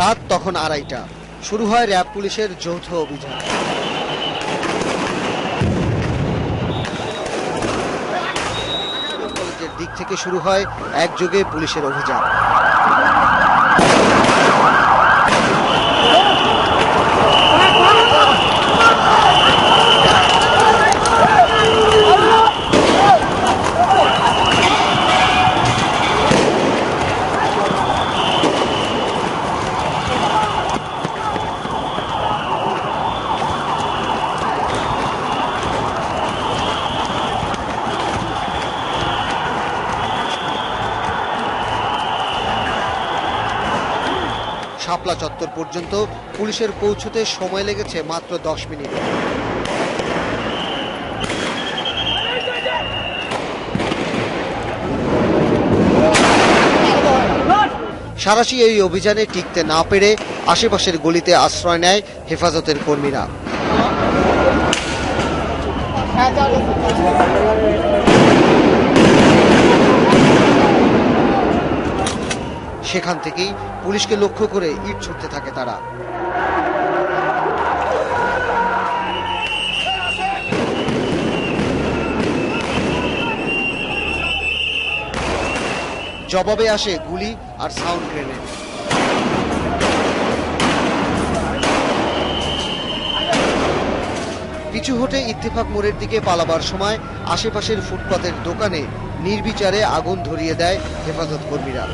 রাত তখন আড়াইটা। শুরু হয় র্যাব পুলিশের যৌথ অভিযান। দিক থেকে শুরু হয় একযোগে পুলিশের অভিযান। শাপলা চত্বর পর্যন্ত পুলিশের পৌঁছতে সময় লেগেছে মাত্র দশ মিনিট। সারাশি এই অভিযানে টিকতে না পেরে আশেপাশের গলিতে আশ্রয় নেয় হেফাজতের কর্মীরা। সেখান থেকেই পুলিশকে লক্ষ্য করে ইট ছুটতে থাকে তারা। জবাবে আসে গুলি আর সাউন্ড গ্রেনেড। পিছু হটে ইত্তেফাক মোড়ের দিকে পালাবার সময় আশেপাশের ফুটপাতের দোকানে নির্বিচারে আগুন ধরিয়ে দেয় হেফাজত কর্মীরা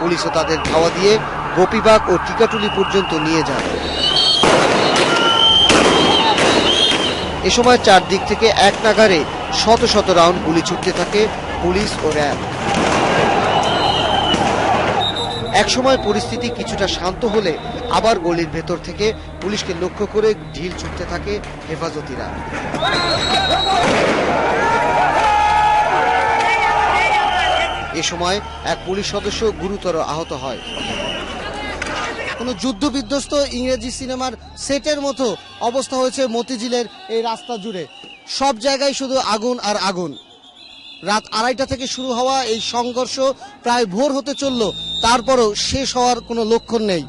পুলিশও তাদের ধাওয়া দিয়ে গোপীবাগ ও টিকাটুলি পর্যন্ত নিয়ে যায় এ সময় চারদিক থেকে এক নাগারে শত শত রাউন্ড গুলি ছুটতে থাকে পুলিশ ও র্যাব। একসময় পরিস্থিতি কিছুটা শান্ত হলে আবার গলির ভেতর থেকে পুলিশকে লক্ষ্য করে ঢিল ছুটতে থাকে হেফাজতিরা। সময় এক পুলিশ সদস্য গুরুতর আহত হয়। কোনো যুদ্ধ বিধ্বস্ত ইংরেজি সিনেমার সেটের মতো অবস্থা হয়েছে মতিঝিলের এই রাস্তা জুড়ে। সব জায়গায় শুধু আগুন আর আগুন। রাত আড়াইটা থেকে শুরু হওয়া এই সংঘর্ষ প্রায় ভোর হতে চলল, তারপরও শেষ হওয়ার কোনো লক্ষণ নেই।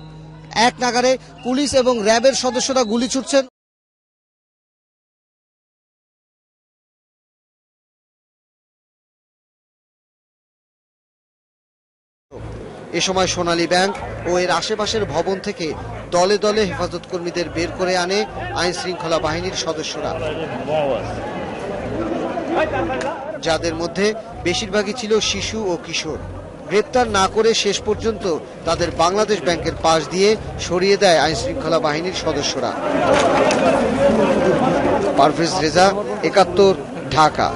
এক নাগারে পুলিশ এবং র্যাবের সদস্যরা গুলি ছুটছেন। এ সময় সোনালী ব্যাংক ও এর আশেপাশের ভবন থেকে দলে দলে হেফাজত কর্মীদের বের করে আনে আইন শৃঙ্খলা বাহিনীর সদস্যরা। যাদের মধ্যে বেশিরভাগই ছিল শিশু ও কিশোর। গ্রেপ্তার না করে শেষ পর্যন্ত তাদের বাংলাদেশ ব্যাংকের পাশ দিয়ে সরিয়ে দেয় আইন শৃঙ্খলা বাহিনীর সদস্যরা। পারভেজ রেজা, একাত্তর, ঢাকা।